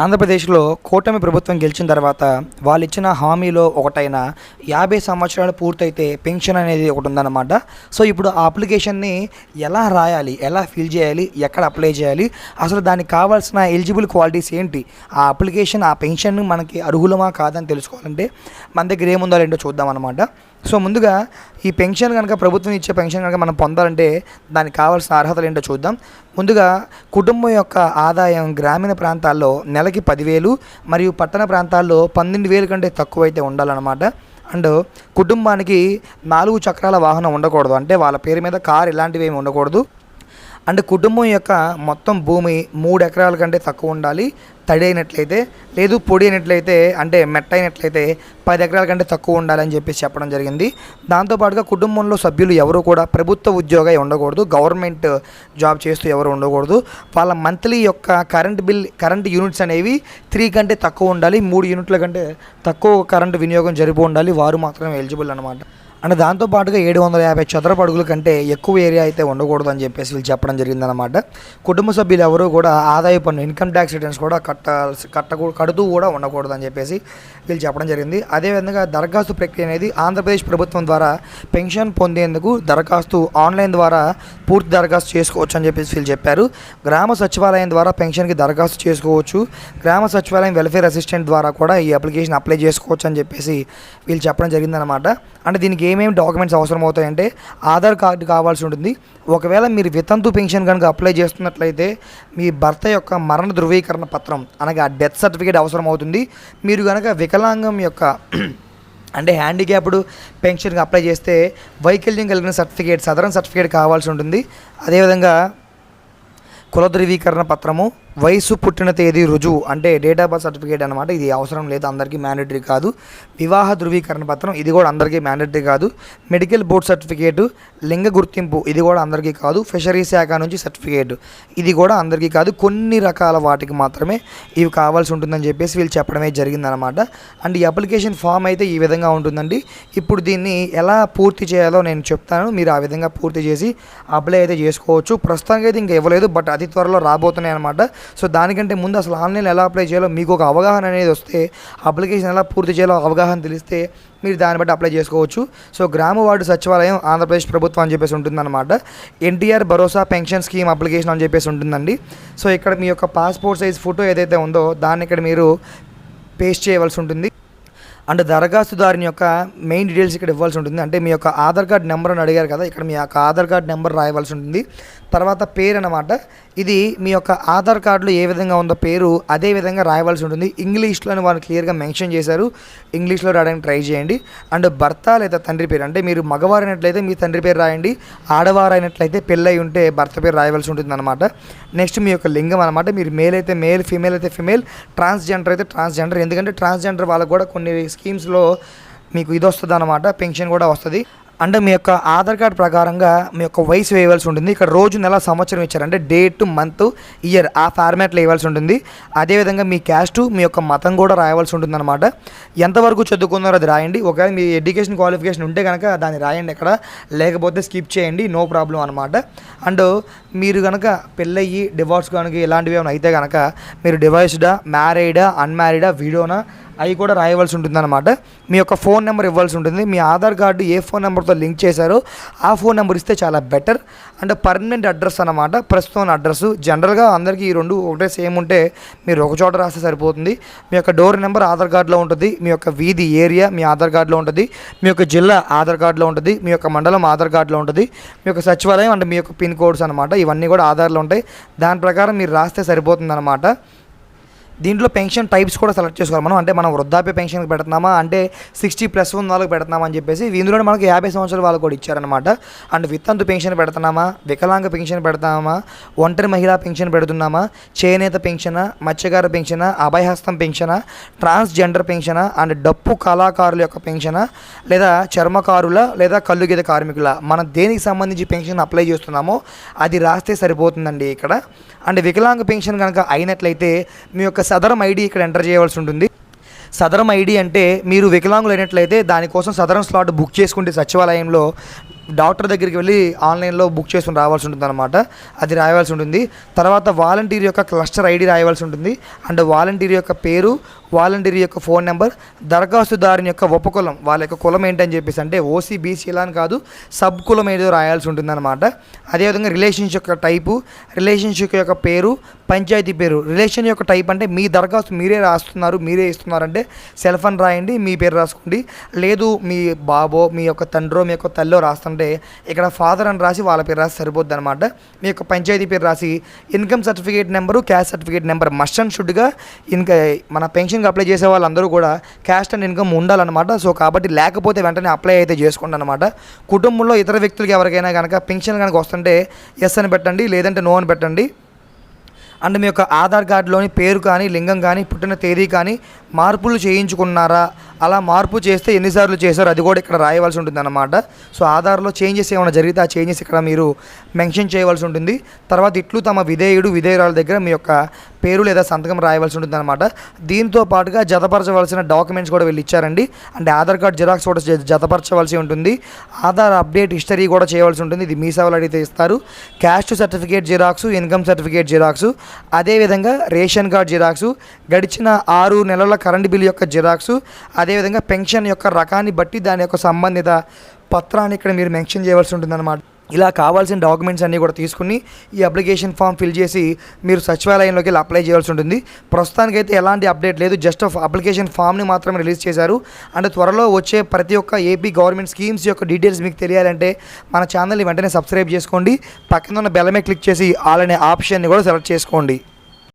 ఆంధ్రప్రదేశ్లో కూటమి ప్రభుత్వం గెలిచిన తర్వాత వాళ్ళు ఇచ్చిన హామీలో ఒకటైన యాభై సంవత్సరాలు పూర్తయితే పెన్షన్ అనేది ఒకటి ఉందన్నమాట. సో ఇప్పుడు ఆ అప్లికేషన్ని ఎలా రాయాలి? ఎలా ఫిల్ చేయాలి? ఎక్కడ అప్లై చేయాలి? అసలు దానికి కావాల్సిన ఎలిజిబుల్ క్వాలిటీస్ ఏంటి? ఆ అప్లికేషన్ ఆ పెన్షన్ మనకి అర్హులమా కాదని తెలుసుకోవాలంటే మన దగ్గర ఏముందో ఏంటో చూద్దాం అనమాట సో ముందుగా ఈ పెన్షన్ కనుక ప్రభుత్వం ఇచ్చే పెన్షన్ కనుక మనం పొందాలంటే దానికి కావాల్సిన అర్హతలు ఏంటో చూద్దాం. ముందుగా కుటుంబం యొక్క ఆదాయం గ్రామీణ ప్రాంతాల్లో నెలకి పదివేలు మరియు పట్టణ ప్రాంతాల్లో పన్నెండు వేలు కంటే తక్కువ అయితే ఉండాలన్నమాట. అండ్ కుటుంబానికి నాలుగు చక్రాల వాహనం ఉండకూడదు. అంటే వాళ్ళ పేరు మీద కార్ ఇలాంటివి ఏమి ఉండకూడదు. అండ్ కుటుంబం యొక్క మొత్తం భూమి మూడు ఎకరాల కంటే తక్కువ ఉండాలి. తడి అయినట్లయితే లేదు పొడి అయినట్లయితే అంటే మెట్ట అయినట్లయితే పది ఎకరాల కంటే తక్కువ ఉండాలని చెప్పేసి చెప్పడం జరిగింది. దాంతోపాటుగా కుటుంబంలో సభ్యులు ఎవరు కూడా ప్రభుత్వ ఉద్యోగ ఉండకూడదు. గవర్నమెంట్ జాబ్ చేస్తూ ఎవరు ఉండకూడదు. వాళ్ళ మంత్లీ యొక్క కరెంట్ బిల్ కరెంట్ యూనిట్స్ అనేవి త్రీ కంటే తక్కువ ఉండాలి. మూడు యూనిట్ల కంటే తక్కువ కరెంట్ వినియోగం జరిపి ఉండాలి. వారు మాత్రమే ఎలిజిబుల్ అనమాట అండ్ దాంతోపాటుగా ఏడు వందల యాభై చదరపు అడుగుల కంటే ఎక్కువ ఏరియా అయితే ఉండకూడదు అని చెప్పేసి వీళ్ళు చెప్పడం జరిగిందనమాట కుటుంబ సభ్యులు ఎవరు కూడా ఆదాయ పన్ను ఇన్కమ్ ట్యాక్స్ రిటర్న్స్ కూడా కట్టాల్సి కట్టకూ కడుతూ కూడా ఉండకూడదు అని చెప్పేసి వీళ్ళు చెప్పడం జరిగింది. అదేవిధంగా దరఖాస్తు ప్రక్రియ అనేది ఆంధ్రప్రదేశ్ ప్రభుత్వం ద్వారా పెన్షన్ పొందేందుకు దరఖాస్తు ఆన్లైన్ ద్వారా పూర్తి దరఖాస్తు చేసుకోవచ్చు అని చెప్పేసి వీళ్ళు చెప్పారు. గ్రామ సచివాలయం ద్వారా పెన్షన్కి దరఖాస్తు చేసుకోవచ్చు. గ్రామ సచివాలయం వెల్ఫేర్ అసిస్టెంట్ ద్వారా కూడా ఈ అప్లికేషన్ అప్లై చేసుకోవచ్చు అని చెప్పేసి వీళ్ళు చెప్పడం జరిగిందనమాట అంటే దీనికి ఏమేమి డాక్యుమెంట్స్ అవసరం అవుతాయంటే ఆధార్ కార్డు కావాల్సి ఉంటుంది. ఒకవేళ మీరు వితంతు పెన్షన్ కనుక అప్లై చేస్తున్నట్లయితే మీ భర్త యొక్క మరణ ధృవీకరణ పత్రం అనగా డెత్ సర్టిఫికేట్ అవసరం అవుతుంది మీరు కనుక వికలాంగం యొక్క అంటే హ్యాండిక్యాప్డ్ పెన్షన్కి అప్లై చేస్తే వైకల్యం కలిగిన సర్టిఫికేట్ సదరన్ సర్టిఫికేట్ కావాల్సి ఉంటుంది. అదేవిధంగా కుల ధృవీకరణ పత్రము వయసు పుట్టిన తేదీ రుజువు అంటే డేట్ ఆఫ్ బర్త్ సర్టిఫికేట్ అనమాట ఇది అవసరం లేదు అందరికీ మ్యాండేటరీ కాదు. వివాహ ధృవీకరణ పత్రం ఇది కూడా అందరికీ మ్యాండేటరీ కాదు. మెడికల్ బోర్డ్ సర్టిఫికేటు లింగ గుర్తింపు ఇది కూడా అందరికీ కాదు. ఫిషరీ శాఖ నుంచి సర్టిఫికేట్ ఇది కూడా అందరికీ కాదు. కొన్ని రకాల వాటికి మాత్రమే ఇవి కావాల్సి ఉంటుందని చెప్పేసి వీళ్ళు చెప్పడమే జరిగిందనమాట అండ్ ఈ అప్లికేషన్ ఫామ్ అయితే ఈ విధంగా ఉంటుందండి. ఇప్పుడు దీన్ని ఎలా పూర్తి చేయాలో నేను చెప్తాను. మీరు ఆ విధంగా పూర్తి చేసి అప్లై అయితే చేసుకోవచ్చు. ప్రస్తుతానికి అయితే ఇంకా ఇవ్వలేదు బట్ అతి త్వరలో రాబోతున్నాయి అనమాట సో దానికంటే ముందు అసలు ఆన్లైన్ ఎలా అప్లై చేయాలో మీకు ఒక అవగాహన అనేది వస్తే అప్లికేషన్ ఎలా పూర్తి చేయాలో అవగాహన తెలిస్తే మీరు దాన్ని బట్టి అప్లై చేసుకోవచ్చు. సో గ్రామ వార్డు సచివాలయం ఆంధ్రప్రదేశ్ ప్రభుత్వం అని చెప్పేసి ఉంటుందన్నమాట. ఎన్టీఆర్ భరోసా పెన్షన్ స్కీమ్ అప్లికేషన్ అని చెప్పేసి ఉంటుందండి. సో ఇక్కడ మీ యొక్క పాస్పోర్ట్ సైజ్ ఫోటో ఏదైతే ఉందో దాన్ని ఇక్కడ మీరు పేస్ట్ చేయవలసి ఉంటుంది. అండ్ దరఖాస్తుదారుని యొక్క మెయిన్ డీటెయిల్స్ ఇక్కడ ఇవ్వాల్సి ఉంటుంది. అంటే మీ యొక్క ఆధార్ కార్డ్ నెంబర్ అని అడిగారు కదా ఇక్కడ మీ యొక్క ఆధార్ కార్డ్ నెంబర్ రాయవలసి ఉంటుంది. తర్వాత పేరు అనమాట ఇది మీ యొక్క ఆధార్ కార్డులో ఏ విధంగా ఉందో పేరు అదే విధంగా రాయవలసి ఉంటుంది. ఇంగ్లీష్లోని వారు క్లియర్గా మెన్షన్ చేశారు. ఇంగ్లీష్లో రాయడానికి ట్రై చేయండి. అండ్ భర్త లేదా తండ్రి పేరు అంటే మీరు మగవారైనట్లయితే మీ తండ్రి పేరు రాయండి. ఆడవారైనట్లయితే పెళ్ళై ఉంటే భర్త పేరు రాయవలసి ఉంటుంది అనమాట నెక్స్ట్ మీ యొక్క లింగం అనమాట మీరు మేల్ అయితే మేల్ ఫీమేల్ అయితే ఫీమేల్ ట్రాన్స్జెండర్ అయితే ట్రాన్స్జెండర్. ఎందుకంటే ట్రాన్స్జెండర్ వాళ్ళకు కూడా కొన్ని స్కీమ్స్లో మీకు ఇది వస్తుంది అనమాట పెన్షన్ కూడా వస్తుంది. అంటే మీ యొక్క ఆధార్ కార్డ్ ప్రకారంగా మీ యొక్క వయసు వేయవలసి ఉంటుంది. ఇక్కడ రోజు నెల సంవత్సరం ఇచ్చారు. అంటే డేట్ మంత్ ఇయర్ ఆ ఫార్మాట్లో వేయవలసి ఉంటుంది. అదేవిధంగా మీ క్యాస్ట్ మీ యొక్క మతం కూడా రాయవలసి ఉంటుంది అనమాట ఎంతవరకు చదువుకున్నారో అది రాయండి. ఒకవేళ మీ ఎడ్యుకేషన్ క్వాలిఫికేషన్ ఉంటే కనుక దాన్ని రాయండి ఇక్కడ లేకపోతే స్కిప్ చేయండి. నో ప్రాబ్లం అనమాట అండ్ మీరు కనుక పెళ్ళయ్యి డివోర్స్ కనుక ఇలాంటివి ఏమైనా అయితే కనుక మీరు డివైస్డా మ్యారీడా అన్మ్యారీడా వీడియోనా అవి కూడా రాయవలసి ఉంటుందన్నమాట. మీ యొక్క ఫోన్ నెంబర్ ఇవ్వాల్సి ఉంటుంది. మీ ఆధార్ కార్డు ఏ ఫోన్ నెంబర్తో లింక్ చేశారో ఆ ఫోన్ నెంబర్ ఇస్తే చాలా బెటర్. అండ్ పర్మనెంట్ అడ్రస్ అనమాట ప్రస్తుతం అడ్రస్. జనరల్గా అందరికీ ఈ రెండు ఒకటే సేమ్ ఉంటే మీరు ఒక చోట రాస్తే సరిపోతుంది. మీ యొక్క డోర్ నెంబర్ ఆధార్ కార్డులో ఉంటుంది. మీ యొక్క వీధి ఏరియా మీ ఆధార్ కార్డులో ఉంటుంది. మీ యొక్క జిల్లా ఆధార్ కార్డులో ఉంటుంది. మీ యొక్క మండలం ఆధార్ కార్డులో ఉంటుంది. మీ యొక్క సచివాలయం అంటే మీ యొక్క పిన్ కోడ్స్ అనమాట ఇవన్నీ కూడా ఆధార్లో ఉంటాయి. దాని ప్రకారం మీరు రాస్తే సరిపోతుంది అనమాట దీంట్లో పెన్షన్ టైప్స్ కూడా సెలెక్ట్ చేసుకోవాలి మనం. అంటే మనం వృద్ధాప్య పెన్షన్కి పెడుతున్నామా? అంటే సిక్స్టీ ప్లస్ ఉన్న వాళ్ళకి పెడుతున్నామా అని చెప్పేసి ఇందులో మనకి యాభై సంవత్సరాల వాళ్ళు కూడా ఇచ్చారనమాట అండ్ విత్తంతు పెన్షన్ పెడుతున్నామా? వికలాంగ పెన్షన్ పెడతామా ఒంటరి మహిళా పెన్షన్ పెడుతున్నామా? చేనేత పెన్షన్? మత్స్యకార పెన్షన్? అభయహస్తం పెన్షన్? Transgender pension? అండ్ డప్పు కళాకారుల యొక్క పెన్షన్? లేదా చర్మకారుల లేదా కల్లుగీత కార్మికుల? మనం దేనికి సంబంధించి పెన్షన్ అప్లై చేస్తున్నామో అది రాస్తే సరిపోతుందండి ఇక్కడ. అండ్ వికలాంగ పెన్షన్ కనుక అయినట్లయితే మీ యొక్క సదరం ఐడి ఇక్కడ ఎంటర్ చేయవలసి ఉంటుంది. సదరం ఐడి అంటే మీరు వికలాంగులు అయినట్లయితే దానికోసం సదరం స్లాట్ బుక్ చేసుకుంటే సచివాలయంలో డాక్టర్ దగ్గరికి వెళ్ళి ఆన్లైన్లో బుక్ చేసుకుని రావాల్సి ఉంటుంది అనమాట అది రాయవలసి ఉంటుంది. తర్వాత వాలంటీర్ యొక్క క్లస్టర్ ఐడి రాయవలసి ఉంటుంది. అండ్ వాలంటీర్ యొక్క పేరు వాలంటీర్ యొక్క ఫోన్ నెంబర్ దరఖాస్తుదారుని యొక్క ఉపకులం వాళ్ళ యొక్క కులం ఏంటని చెప్పేసి అంటే ఓసీ బీసీ ఇలా అని కాదు సబ్ కులం ఏదో రాయాల్సి ఉంటుందన్నమాట. అదేవిధంగా రిలేషన్షిప్ యొక్క టైపు రిలేషన్షిప్ యొక్క పేరు పంచాయతీ పేరు. రిలేషన్ యొక్క టైప్ అంటే మీ దరఖాస్తు మీరే రాస్తున్నారు మీరే ఇస్తున్నారంటే సెల్ ఫోన్ రాయండి మీ పేరు రాసుకోండి. లేదు మీ బాబో మీ యొక్క తండ్రో మీ యొక్క తల్లో రాస్తుంటే ఇక్కడ ఫాదర్ అని రాసి వాళ్ళ పేరు రాసి సరిపోద్ది అనమాట మీ యొక్క పంచాయతీ పేరు రాసి income certificate number caste certificate number must and షుడ్గా ఇంకా మన పెన్షన్ పెన్షన్కి అప్లై చేసే వాళ్ళందరూ కూడా క్యాస్ట్ అండ్ ఇన్కమ్ ఉండాలన్నమాట. సో కాబట్టి లేకపోతే వెంటనే అప్లై అయితే చేసుకోండి అనమాట కుటుంబంలో ఇతర వ్యక్తులకి ఎవరికైనా కనుక పెన్షన్ కనుక వస్తుంటే ఎస్ అని పెట్టండి లేదంటే నో అని పెట్టండి. అండ్ మీ యొక్క ఆధార్ కార్డులోని పేరు కానీ లింగం కానీ పుట్టిన తేదీ కానీ మార్పులు చేయించుకున్నారా? అలా మార్పు చేస్తే ఎన్నిసార్లు చేశారు అది కూడా ఇక్కడ రాయవలసి ఉంటుంది అనమాట సో ఆధార్లో చేంజెస్ ఏమైనా జరిగితే ఆ చేంజెస్ ఇక్కడ మీరు మెన్షన్ చేయవలసి ఉంటుంది. తర్వాత ఇట్లు తమ విధేయుడు విధేయురాల దగ్గర మీ యొక్క పేరు లేదా సంతకం రాయవలసి ఉంటుంది అనమాట దీంతో పాటుగా జతపరచవలసిన డాక్యుమెంట్స్ కూడా వీళ్ళు ఇచ్చారండి. అంటే ఆధార్ కార్డ్ జిరాక్స్ కూడా జ- జతపరచవలసి ఉంటుంది. ఆధార్ అప్డేట్ హిస్టరీ కూడా చేయవలసి ఉంటుంది. ఇది మీ సేవలు అడిగితే ఇస్తారు. Caste certificate xerox income certificate xerox. అదేవిధంగా రేషన్ కార్డ్ జిరాక్స్. గడిచిన ఆరు నెలల కరెంట్ బిల్ యొక్క జిరాక్స్ అదేవిధంగా పెన్షన్ యొక్క రకాన్ని బట్టి దాని యొక్క సంబంధిత పత్రాన్ని ఇక్కడ మీరు మెన్షన్ చేయవలసి ఉంటుంది ఇలా కావాల్సిన డాక్యుమెంట్స్ అన్నీ కూడా తీసుకుని ఈ అప్లికేషన్ ఫామ్ ఫిల్ చేసి మీరు సచివాలయంలోకి వెళ్ళి అప్లై చేయాల్సి ఉంటుంది. ప్రస్తుతానికైతే ఎలాంటి అప్డేట్ లేదు. జస్ట్ అప్లికేషన్ ఫామ్ని మాత్రమే రిలీజ్ చేశారు. అండ్ త్వరలో వచ్చే ప్రతి ఒక్క ఏపీ గవర్నమెంట్ స్కీమ్స్ యొక్క డీటెయిల్స్ మీకు తెలియాలంటే మన ఛానల్ని వెంటనే సబ్స్క్రైబ్ చేసుకోండి. పక్కన ఉన్న బెల్లమే క్లిక్ చేసి ఆల్ అనే ఆప్షన్ని కూడా సెలెక్ట్ చేసుకోండి.